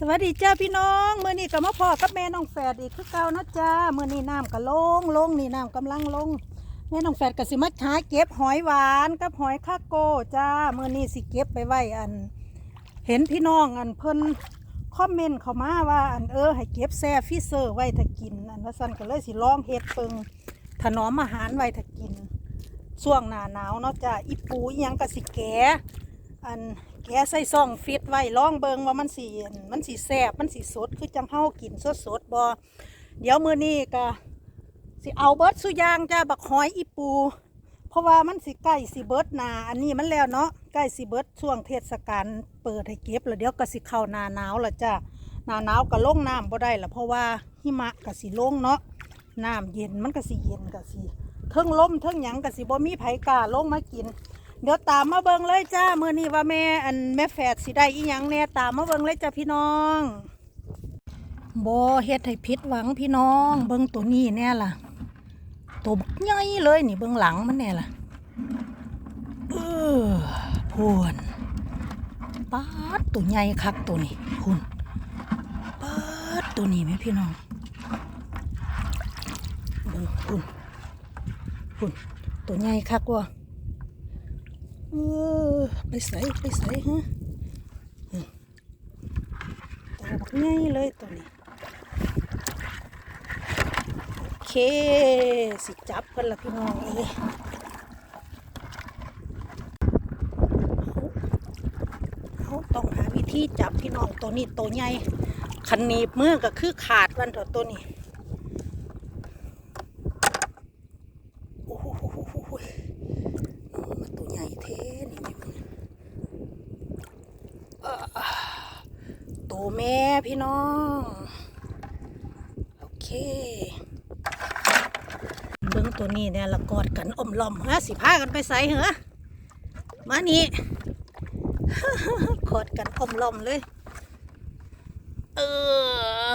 สวัสดีจ้าพี่น้องเมื่อนี้ก็มาพ่อกับแม่น้องแฝดอีกคือเก่านะจ้าเมื่อนี้น้ำก็ลงลงนี่น้ำกำลังลง แม่น้องแฝดก็สิมาหาเก็บหอยหวานกับหอยคาโก้จ้าเมื่อนี้สิเก็บไปไว้อัน เห็นพี่น้องอันเพิ่นคอมเมนต์เข้ามาว่าอันเออให้เก็บแซ่ฟิเซอร์ไว้ถ้ากินอันว่าสั่นก็เลยสิลองเฮ็ดเปิงถนอมอาหารไว้ถ้ากินช่วงหน้าหนาวเนาะจ้าอีปูอีหยังก็สิแกะอัน แกใส่ซองฟิตไว้ลองเบิงว่ามันสีมันสีแซ่บมันสีสดคือจังเฮากินสดสดบ่เดี๋ยวมื้อนี้ก็สิเอาเบิร์ดสุยางจ้าบักหอยอีปู เพราะว่ามันสิใกล้สิเบิร์ดนาอันนี้มันแล้วเนาะใกล้สิเบิร์ดช่วงเทศกาลเปิดให้เก็บแล้วเดี๋ยวก็สิเข้านาหนาวละจ้าหนาหนาวก็ลงน้ำบ่ได้ละเพราะว่าหิมะก็สิลงเนาะน้ำเย็นมันก็สิเย็นก็สิเทิงล้มเทิงหยังกะสิบ่มีไผกล้าลงมากิน เดี๋ยวตามมาเบิ่งเลยจ้ามื้อนี้ว่าแม่อันแม่แฝดสิได้อีหยังแน่ตามมาเบิ่งเลยจ้าพี่น้องบ่เฮ็ดให้ผิดหวังพี่น้อง เบิ่งตัวนี้แน่ล่ะตัวใหญ่เลยนี่เบิ่งหลังมันแน่ล่ะเออพวนป๊าดตัวใหญ่คักตัวนี้คุณป๊าดตัวนี้แม่พี่น้องเบิ่งคุณพุ่นตัวใหญ่คักว่ะ ไปใส่ไปใส่ฮะตัวบักใหญ่เลยตัวนี้ โอเค สิจับกันละพี่น้องเอ้ยเขาต้องหาวิธีจับพี่น้องตัวนี้ตัวใหญ่คันนีบมือก็คือขาดวันเถอะตัวนี้ โอ้โหน้องมาตัวใหญ่เท่นี่แม่มึงอ่า ตัวแม่พี่น้อง โอเคเบื้องตัวนี้เนี่ยละกอดกันอมลอมฮะสิพากันไปใส่เหรอมานี่กอดกันอมลอมเลย เออ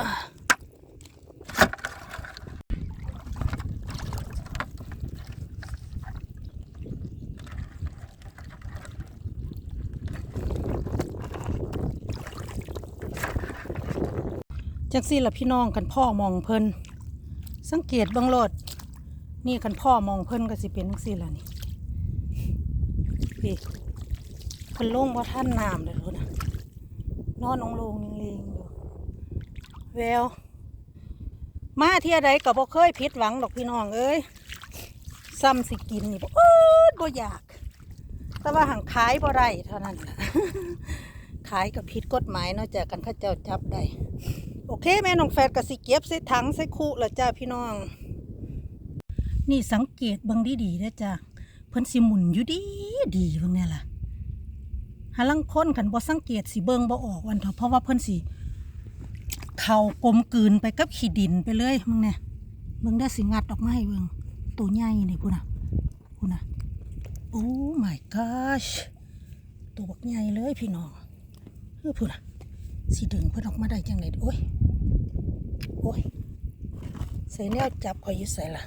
จังสี่ละพี่น้องกันพ่อมองเพิ่นสังเกตบังโลดนี่กันพ่อมองเพิ่นก็สิเป็นจังสี่ละนี่พี่เพิ่นลงว่าท่านน้ำเลยทุกนะนอนองลงเลงอยู่แววมาเที่ยใดก็บ่เคยผิดหวังดอกพี่น้องเอ้ยซ้ำสิกินนี่บ่เออบ่อยาก แต่ว่าหังขายบ่ได้เท่านั้นขายกับผิดกฎหมายนาะจากกันข้าเจ้าจับได้ โอเคแม่น้องแฟดกับสิเก็บใส่ถังใส่คู่ล้วจ้าพี่น้อง นี่สังเกตบิ่งดีๆเด้อจ้าเพิ่นสิหมุนอยู่ดีดีบิ่งเนี่ยล่ะหาลังค้นกันบ่สังเกตสิเบิงบ่ออกวันเถอะเพราะว่าเพิ่นสิเข้ากลมกลืนไปกับขี้ดินไปเลยมึงเนี่ยเบิ่งได้สิงัดออกมาให้เบิงตัวใหญ่นี่พุ่นน่ะพุ่นน่ะโอ้ my gosh ตัวบักใหญ่เลยพี่น้องเออพุ่นน่ะสิดึงเพิ่นออกมาได้จังไดโอ้ย โอ้ย ใส่แนวจับข่อยยู่ใส่ละ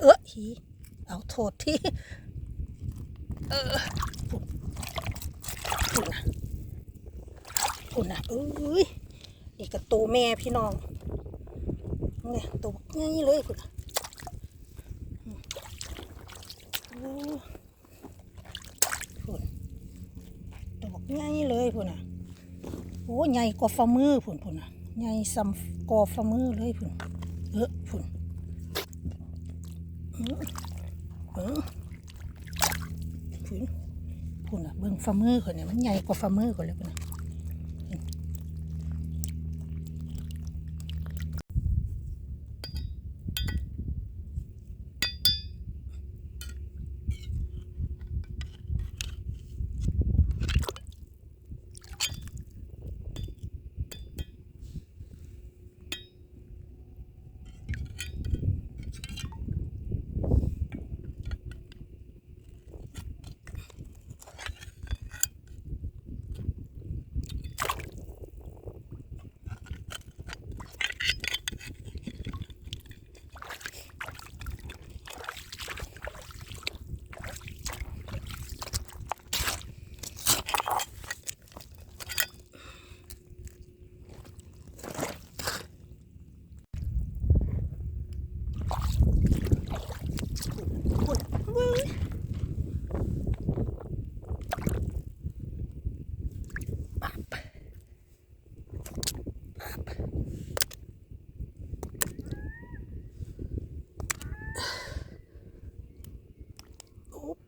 เออหีเอาโทษที่ เออพุ่นพุ่นนะพุ่นนะเอ้ยนี่กระตูแม่พี่น้องเนี่ยตัวบักใหญ่เลยพุ่นนะอืมโอ้พุ่นตัวบักใหญ่เลยพุ่นน่ะโอ้ใหญ่กว่าฝ่ามือพุ่นพุ่นน่ะ ใหญ่ซ้ำกอฝ่ามือเลยพุ่นเออพุ่นเออเออพุ่นพุ่นอะเบิ่งฝ่ามือคนเนี่ยมันใหญ่กว่าฝ่ามือคนเลยพุ่น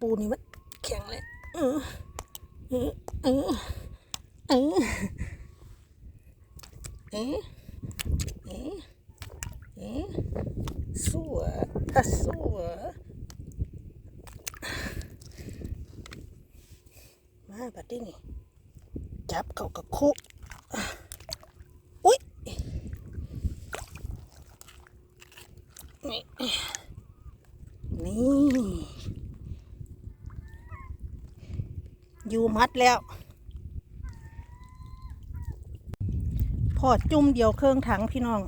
ปูนี่มันแข็งเลยเออเออเออเออเออเออเออสัวอะสัวมาบัดนี้นี่จับเขากับคุกอุ้ยนี่นี่ อยู่มัดแล้วพอจุ่มเดียวเครื่องถังพี่น้อง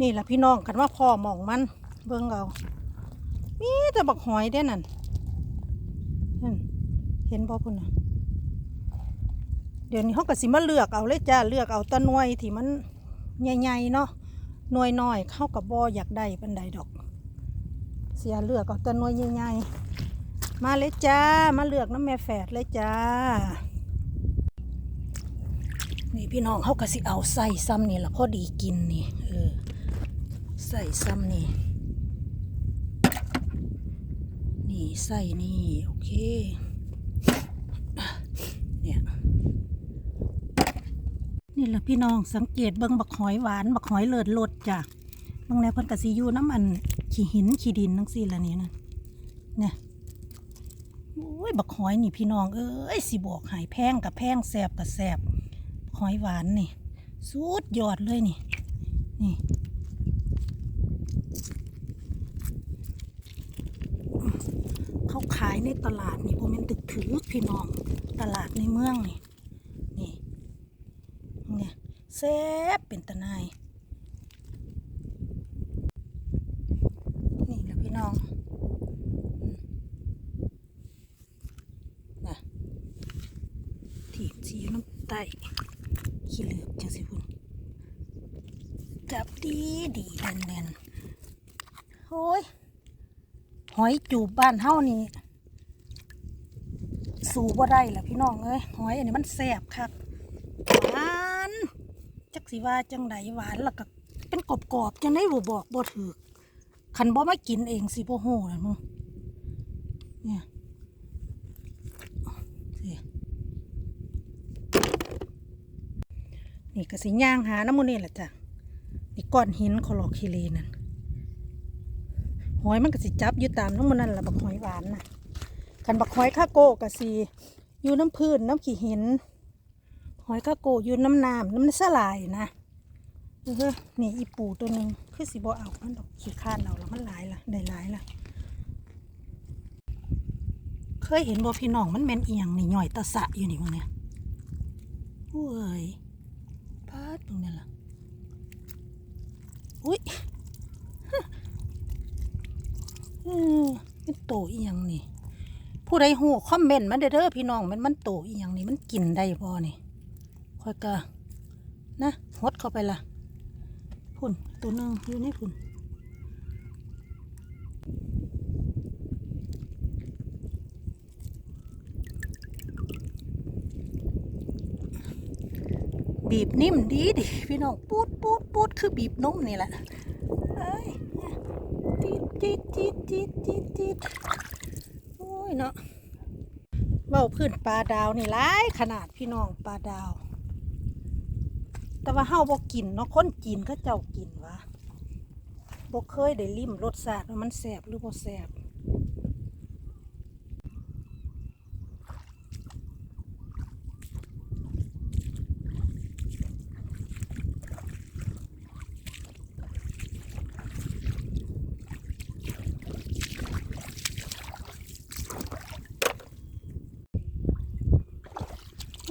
นี่แหละพี่น้องกันว่าพ่อหมองมัน เบิ่งเอามีแต่บักหอยเด้นั่นเห็นบ่พุ่นนะเดี๋ยวนี้เขาก็สิมาเลือกเอาเลยจ้าเลือกเอาตะนวยที่มันใหญ่ๆเนาะหน่วยน้อยเข้ากับบ่อยากได้ปันใดดอก เสียเลือกเอาตะนวยใหญ่ๆ มาเลยจ้า มาเลือกน้ำแม่แฝดเลยจ้า นี่พี่น้องเขาก็สิเอาใส่ซ้ำนี่ละพอดีกินนี่เออใส่ซ้ำนี่ นี่ใส่นี่ โอเค เนี่ย นี่แหละพี่น้องสังเกตเบิ่งบักหอยหวาน บักหอยเลิศรสจ้ะตรงแนวพิ่นกสิยูน้ำอัน ขี้หิน ขี้ดินทั้งสี่ละนี่นะเนี่ย โอ้ยบักหอยนี่พี่น้องเอ้ยสิบอกหายแพงกับแพงแสบกับแสบหอยหวานนี่สุดยอดเลยนี่ นี่เขาขายในตลาดนี่ผมเป็นตึกถือพี่น้องตลาดในเมืองนี่ นี่เนี่ยแซ่บเป็นตะนาย นี่แหละพี่น้องอืมนะถีบสีน้ำไตขี้เหลือบจังสิพุ่นจับดีดี แน่นแน่นโอ้ย หอยจูบบ้านเฮานี่สู่บ่ได้ล่ะพี่น้องเอ้ยหอยอันนี้มันแซ่บคักหวานจักสิว่าจังไดหวานแล้วก็เป็นกรอบๆจังได้บ่บอกบ่ถูกคันบ่มากินเองสิบ่ฮู้ล่ะมึงเนี่ยสินี่ก็สิย่างหาน้ำมูนี่แหละจ้ะ ก้อนหินคอลอคิเลนั่นหอยมันก็สิจับอยู่ตามน้ำมันนั่นแหละบักหอยหวานนะคันบักหอยข้าโกก็สิอยู่น้ำพื้นน้ำขี้หิน หอยข้าโกอยู่น้ำน้ำน้ำสลายนะเออนี่อีปูตัวหนึ่งคือสิบ่เอามันดอกขี้ข้านเอาแล้วมันหลายละได้หลายละเคยเห็นบ่พี่น้องมันแม่นเอียงนี่หน่อยตะสะอยู่นี่พวกเนี้ยโอ้ยพาดตรงนี้ล่ะ อุ้ยเออเป็นโตอีหยังนี่ ผู้ใดหูคอมเมนต์มาเด้อเด้อพี่น้องมันมันโตอีหยังนี่มันกินได้พอนี่ค่อยกะนะหดเข้าไปละพุ่นตัวหนึงอยู่ในพุ่น บีบนิ่มดีดิพี่น้องปูดปูดปูดคือบีบนมนี่แหละเอ้ยจีดจีดจีดจีดจีดจีดโอ้ยเนาะเว้าพื้นปลาดาวนี่หลายขนาดพี่น้องปลาดาว แต่ว่าเฮาบ่กินเนาะคนจีนเขาเจ้ากินวะบ่เคยได้ลิ้มรสชาติว่ามันแซ่บหรือบ่แซ่บ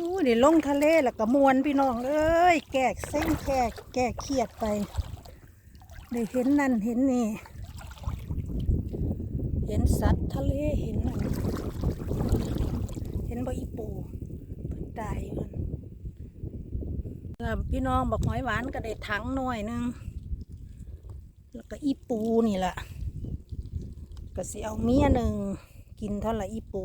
อู้ได้ลงทะเลแล้วก็มวนพี่น้องเอ้ยแก้เส้นแก้แก้เครียดไปได้เห็นนั่นเห็นนี่ เห็นสัตว์ทะเลเห็นนั่นเห็นบ่อีปูเพิ่นตายอยู่นั่นพี่น้องบอกหอยหวานก็ได้ถังหน่อยนึงแล้วก็อีปูนี่แหละก็สิเอาเมียหนึ่งกินเท่าไหร่อีปู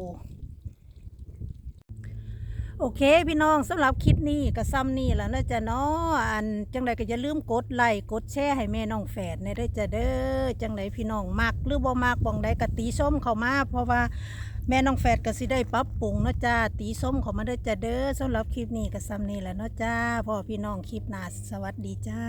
โอเค พี่น้องสำหรับคลิปนี้ก็ซ้ำนี่แหละนะจ๊ะเนาะอันจังใดก็อย่าลืมกดไลค์กดแชร์ให้แม่น้องแฝดในเด้จ้ะเด้อจังใดพี่น้องมักหรือบ่มักบ่งใดก็ตีส้มเข้ามา เพราะว่าแม่น้องแฝดก็สิได้ปรับปรุงเนาะจ้าตีส้มเข้ามาเด้จ้ะเด้อสำหรับคลิปนี้ก็ซ้ำนี่แหละเนาะจ้าพ่อพี่น้องคลิปหน้าสวัสดีจ้า